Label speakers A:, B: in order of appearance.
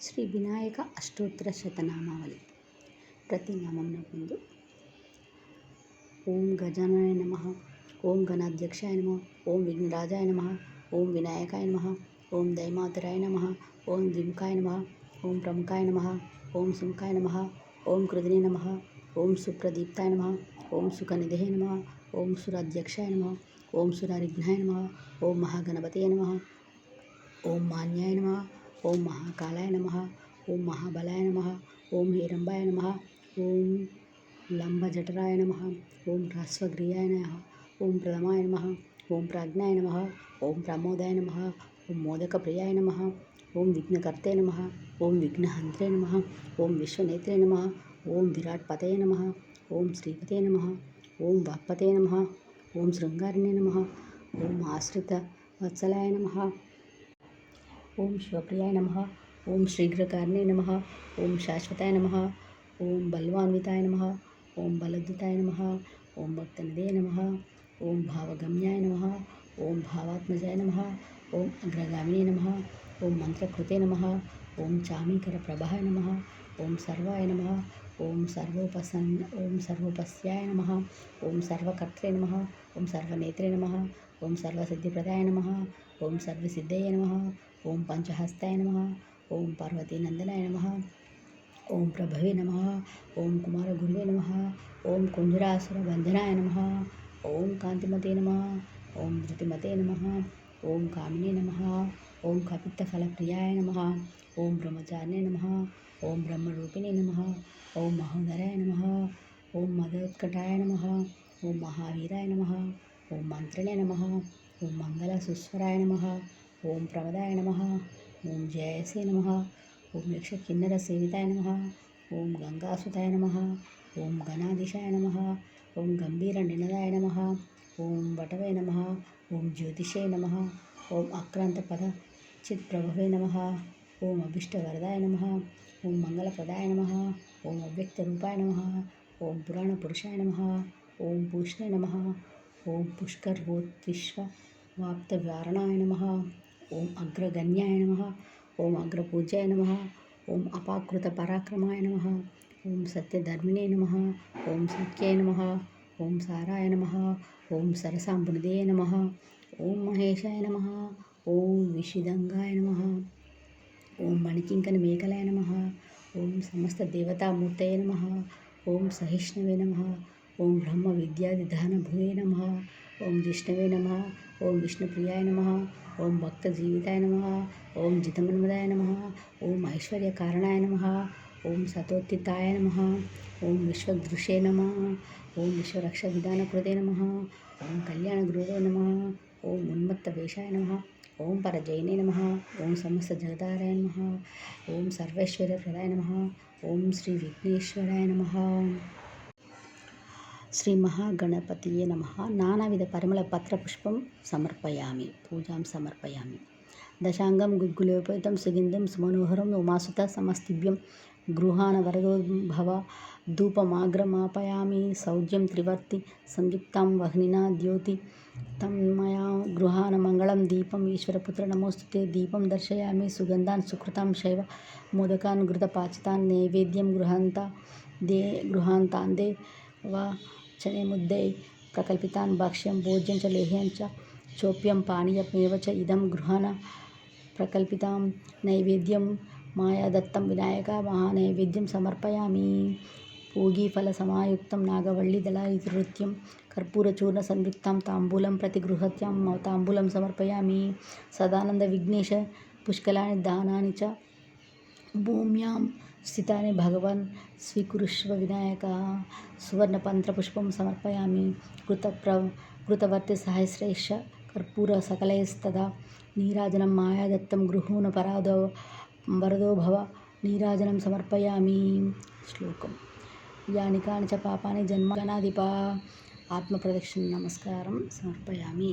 A: శ్రీ వినాయక అష్టోత్తర శతనామావళి ప్రతి నామం ముందు ఓం గజానాయ నమ ఓం గణాధ్యక్షాయ నమ ఓం విఘ్నరాజాయ నమ ఓం వినాయకాయ నమ ఓం దైమాతురాయ నమ ఓం దింకాయ నమ ఓం ప్రముఖాయ నమ ఓం సుంకాయ నమ ఓం కృదినే నమ ఓం సుప్రదీప్తాయ నమ ఓం సుఖనిధే నమ ఓం సురాధ్యక్షాయ నమ ఓం సురారిఘ్నాయ నమ ఓం మహాగణపతయ నమ ఓం మాన్యాయ నమ ఓం మహాకాళాయ నమ ఓం మహాబలాయ నమ ఓం హేరంబాయ నమ ఓం లంబజఠరాయ నమ ఓం హ్రస్వగ్రియాయ నమ ఓం ప్రథమాయ నమ ఓం ప్రాజ్ఞాయ నమ ఓం ప్రమోదాయ నమ ఓం మోదకప్రియాయ నమ ఓం విఘ్నకర్తే నమ ఓం విఘ్నహంత్రే నమ ఓం విశ్వనేత్రే నమ ఓం విరాట్పతయ నమ ఓం శ్రీపతే నమ ఓం వాక్పతే నమ ఓం శృంగారిణే నమ ఓం ఆశ్రిత వత్సలాయ నమ ఓం శివప్రియాయ నమ ఓం శీఘ్రకారిణే నమ ఓం శాశ్వతాయ నమ ఓం బల్వాన్వితాయ నమ ఓం బలద్యుతాయ నమ ఓం భక్తనిదే నమ ఓం భావగమ్యాయ నమ ఓం భావాత్మజాయ నమ ఓం అగ్రగామినే నమ ఓం మంత్రకృతే నమ ఓం చామీకర ప్రభాయ నమ ఓం సర్వాయ నమ ఓం సర్వోపసన్ ఓం సర్వోపస్యాయ నమ ఓం సర్వకర్త్రే నమ ఓం సర్వనేత్రే నమ ఓం సర్వసిద్ధిప్రదాయ నమ ఓం సర్వసిద్ధయ నమ ఓం పంచహస్తాయ నమ ఓం పార్వతీనందనాయ నమ ఓం ప్రభవే నమ ఓం కుమారగురువే నమ ఓం కుంజరాసురబంధనాయ నమ ఓం కాంతిమతే నమ ஓம் காமினி நமகா ஓம் கபித்த ஃபலப்பிரியாய நமகா ஓம் பிரம்மச்சாரிணே நமகா ஓம் பிரம்மரூபிணே நமகா ஓம் மகோதராய நமகா ஓம் மதோத்கட்டாய நமகா ஓம் மகாவீராய நமகா ஓம் மந்திரனே நமகா ஓம் மங்கள சுஸ்வராய நமகா ஓம் பிரபதாய நமகா ஓம் ஜெயசே நமகா ஓம் யக்ஷ கிண்ணர சேவிதாய நமகா ஓம் கங்காசுதாய நமகா ஓம் கணாதிஷாய நமகா ஓம் கம்பீர நினதாய நமகா ஓம் வடவே நமகா ఓం జ్యోతిషే నమ ఓం అక్రాంత పద చిత్ చిత్ప్రభవే నమ ఓం అభిష్టవరదాయ నమ ఓం మంగళప్రదాయ నమ ఓం అవ్యక్త రూపాయ నమ ఓం పురాణ పురుషాయ నమ ఓం పూష్ణే నమ ఓం పుష్కర్వోత్విశ్వ వాప్తవ్యారణాయ నమ ఓం అగ్రగణ్యాయ నమ ఓం అగ్రపూజ్యాయ నమ ఓం అపాకృత పరాక్రమాయ నమ ఓం సత్యధర్మిణే నమ ఓం సత్యాయ నమ ఓం సారాయ నమ ఓం సరసాంబునిదే నమ ఓం మహేశాయ నమ ఓం విషిదంగాయ నమ ఓం మణికింకని మేకలాయ నమ ఓం సమస్త దేవతామూర్తయ నమ ఓం సహిష్ణవే నమ ఓం బ్రహ్మ విద్యాధిధానభువే నమ ఓం జిష్ణవే నమ ఓం విష్ణుప్రియాయ నమ ఓం భక్త జీవితాయ నమ ఓం జితమన్మదాయ నమ ఓం ఐశ్వర్య కారణాయ నమ ఓం సతోత్థితాయ నమ. ఓం విశ్వదృషే నమ. ఓం విశ్వరక్ష విధానకృతే నమ. ఓం కళ్యాణ గురువే నమ. ఓం ఉన్మత్త వేషాయ నమ. ఓం పరజైనే నమ. ఓం సమస్త జగదారాయ నమ. ఓం సర్వేశ్వర్యప్రదాయ నమ. ఓం శ్రీ విఘ్నేశ్వరాయ నమ. శ్రీ మహాగణపతియే నమ. నానావిధ పరిమళ పత్రపుష్పం సమర్పయామి. పూజాం సమర్పయామి. దశాంగం గుగ్గులోపేతం సుగంధం సుమనోహరం ఉమాసుత సమస్తిభ్యం గృహాన వరదోద్భవ ధూపమాగ్రమాపయామి సౌజ్యం త్రివర్తి సంయుక్తాం వహ్నినా ద్యోతి. తన్మయా గృహాన మంగళం దీపం ఈశ్వరపుత్ర నమోస్తుతే దీపం దర్శయామి సుగంధాన్ సుకృతాం శైవ మోదకాన్ ఘృత పాచితాన్ నైవేద్యం గృహాంత దే గృహాంతాందే వా చనే ముద్దై ప్రకల్పితాన్ భక్ష్యం భోజ్యం చ లేహ్యం చ చోప్యం పానీయమేవ చ ఇదం గృహాన ప్రకల్పితాం నైవేద్యం మాయాదత్తం వినాయక మహానైవేద్యం సమర్పయామి. పూగీఫలసమాయుక్తం నాగవల్లిదళాయుధృత్యం కర్పూరచూర్ణ సంయుక్తం తాంబూలం ప్రతి గృహత్యాం తాంబూలం సమర్పయామి. సదానంద విఘ్నేశ పుష్కలాని దానాని చ భూమ్యాం స్థితాని భగవన్ స్వీకురుష్వ వినాయక. సువర్ణపంత్రపుష్పం సమర్పయామి. కృతప్ర కృతవర్తి సహస్రైష కర్పూర సకలైస్తదా. నీరాజనం మాయాదత్తం గృహూణ పరాదో వరదో భవ నీరాజనం సమర్పయామి. శ్లోకం. యాని కాని చ పాపాని జన్మగణాధిప ఆత్మప్రదక్షిణ నమస్కారం సమర్పయామి.